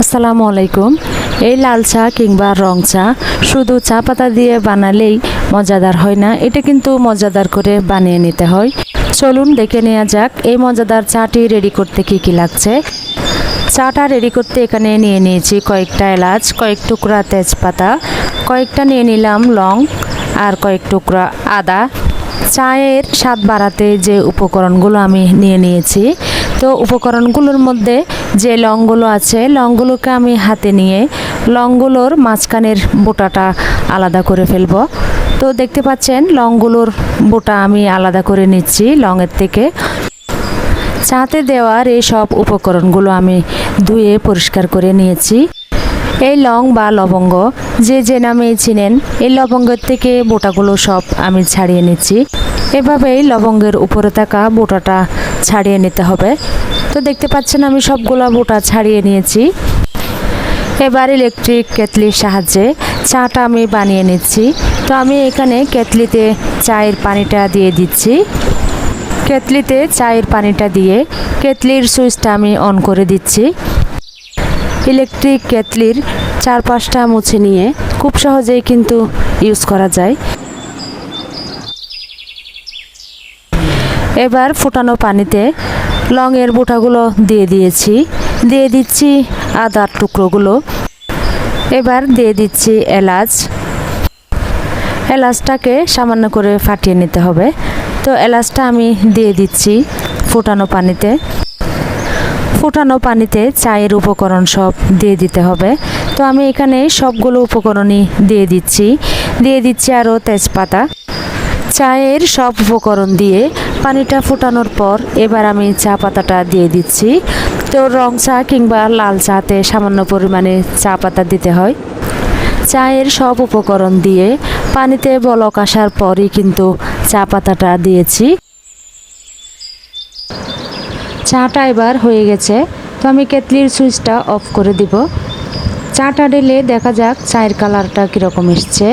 আসসালামু আলাইকুম। এই লাল চা কিংবা রং চা, শুধু চা পাতা দিয়ে বানালেই মজাদার হয় না, এটা কিন্তু মজাদার করে বানিয়ে নিতে হয়। চলুন দেখে নেওয়া যাক, এই মজাদার চাটি রেডি করতে কি কি লাগছে। চাটা রেডি করতে এখানে নিয়ে নিয়েছি কয়েকটা এলাচ, কয়েক টুকরা তেজপাতা, কয়েকটা নিয়ে নিলাম লং আর কয়েক টুকরা আদা। চায়ের স্বাদ বাড়াতে যে উপকরণগুলো আমি নিয়ে নিয়েছি, তো উপকরণগুলোর মধ্যে যে লংগুলো আছে লংগুলোকে আমি হাতে নিয়ে লংগুলোর মাঝখানের বোটাটা আলাদা করে ফেলব। তো দেখতে পাচ্ছেন লংগুলোর বোটা আমি আলাদা করে নিচ্ছি লংয়ের থেকে। চাঁতে দেওয়ার এই সব উপকরণগুলো আমি ধুয়ে পরিষ্কার করে নিয়েছি। এই লং বা লবঙ্গ, যে যে নামে চিনেন, এই লবঙ্গের থেকে বোটাগুলো সব আমি ছাড়িয়ে নিচ্ছি। এভাবেই লবঙ্গের উপরে থাকা বোটাটা ছাড়িয়ে নিতে হবে। তো দেখতে পাচ্ছেন আমি সবগুলো বোটা ছাড়িয়ে নিয়েছি। এবার ইলেকট্রিক কেতলির সাহায্যে চাটা আমি বানিয়ে নিচ্ছি। তো আমি এখানে কেতলিতে চায়ের পানিটা দিয়ে দিচ্ছি। কেতলিতে চায়ের পানিটা দিয়ে কেতলির সুইচটা আমি অন করে দিচ্ছি। ইলেকট্রিক কেতলির চারপাশটা মুছে নিয়ে খুব সহজেই কিন্তু ইউজ করা যায়। এবার ফুটানো পানিতে লংয়ের বোটাগুলো দিয়ে দিয়েছি। দিয়ে দিচ্ছি আদার টুকরোগুলো। এবার দিয়ে দিচ্ছি এলাচ। এলাচটাকে সামান্য করে ফাটিয়ে নিতে হবে। তো এলাচটা আমি দিয়ে দিচ্ছি ফুটানো পানিতে। ফুটানো পানিতে চায়ের উপকরণ সব দিয়ে দিতে হবে। তো আমি এখানে সবগুলো উপকরণই দিয়ে দিচ্ছি। দিয়ে দিচ্ছি আরও তেজপাতা। চায়ের সব উপকরণ দিয়ে পানিটা ফুটানোর পর এবার আমি চা পাতাটা দিয়ে দিচ্ছি। তো রং চা কিংবা লাল চাতে সামান্য পরিমাণে চা পাতা দিতে হয়। চায়ের সব উপকরণ দিয়ে পানিতে বলক আসার পরই কিন্তু চা পাতাটা দিয়েছি। চাটা এবার হয়ে গেছে। তো আমি কেতলির সুইচটা অফ করে দিব। চাটা ঢেলে দেখা যাক চায়ের কালারটা কীরকম এসছে।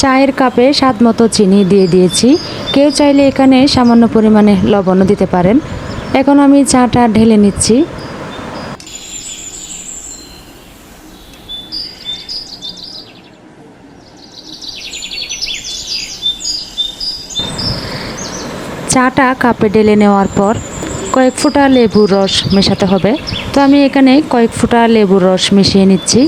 চায়ের কাপে স্বাদ মতো চিনি দিয়ে দিয়েছি। কেউ চাইলে এখানে সামান্য পরিমাণে লবণও দিতে পারেন। এখন আমি চাটা ঢেলে নিচ্ছি। চাটা কাপে ঢেলে নেওয়ার পর কয়েক ফোঁটা লেবুর রস মেশাতে হবে। তো আমি এখানে কয়েক ফোঁটা লেবুর রস মিশিয়ে নিচ্ছি।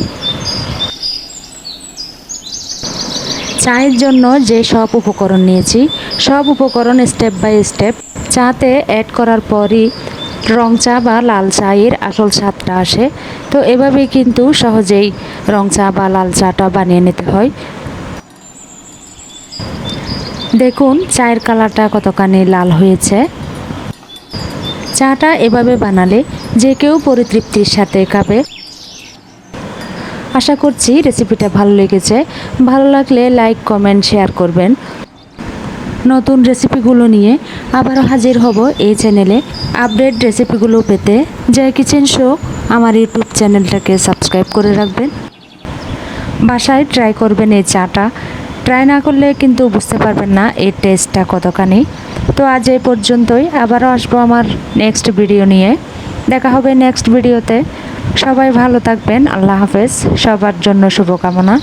চায়ের জন্য যে সব উপকরণ নিয়েছি, সব উপকরণ স্টেপ বাই স্টেপ চাতে অ্যাড করার পরই রং চা বা লাল চায়ের আসল স্বাদটা আসে। তো এভাবেই কিন্তু সহজেই রং চা বা লাল চাটা বানিয়ে নিতে হয়। দেখুন চায়ের কালারটা কতখানি লাল হয়েছে। চাটা এভাবে বানালে যে কেউ পরিতৃপ্তির সাথে খাবে। আশা করছি রেসিপিটা ভালো লেগেছে। ভালো লাগলে লাইক কমেন্ট শেয়ার করবেন। নতুন রেসিপিগুলো নিয়ে আবারও হাজির হব এই চ্যানেলে আপডেট রেসিপিগুলো পেতে জয় কিচেন শো আমার ইউটিউব চ্যানেলটাকে সাবস্ক্রাইব করে রাখবেন। বাসায় ট্রাই করবেন এই চাটা। ট্রাই না করলে কিন্তু বুঝতে পারবেন না এর টেস্টটা কতখানি। তো আজ এই পর্যন্তই। আবারও আসব আমার নেক্সট ভিডিও নিয়ে। দেখা হবে নেক্সট ভিডিওতে সবাই ভালো থাকবেন আল্লাহ হাফেজ সবার জন্য শুভকামনা।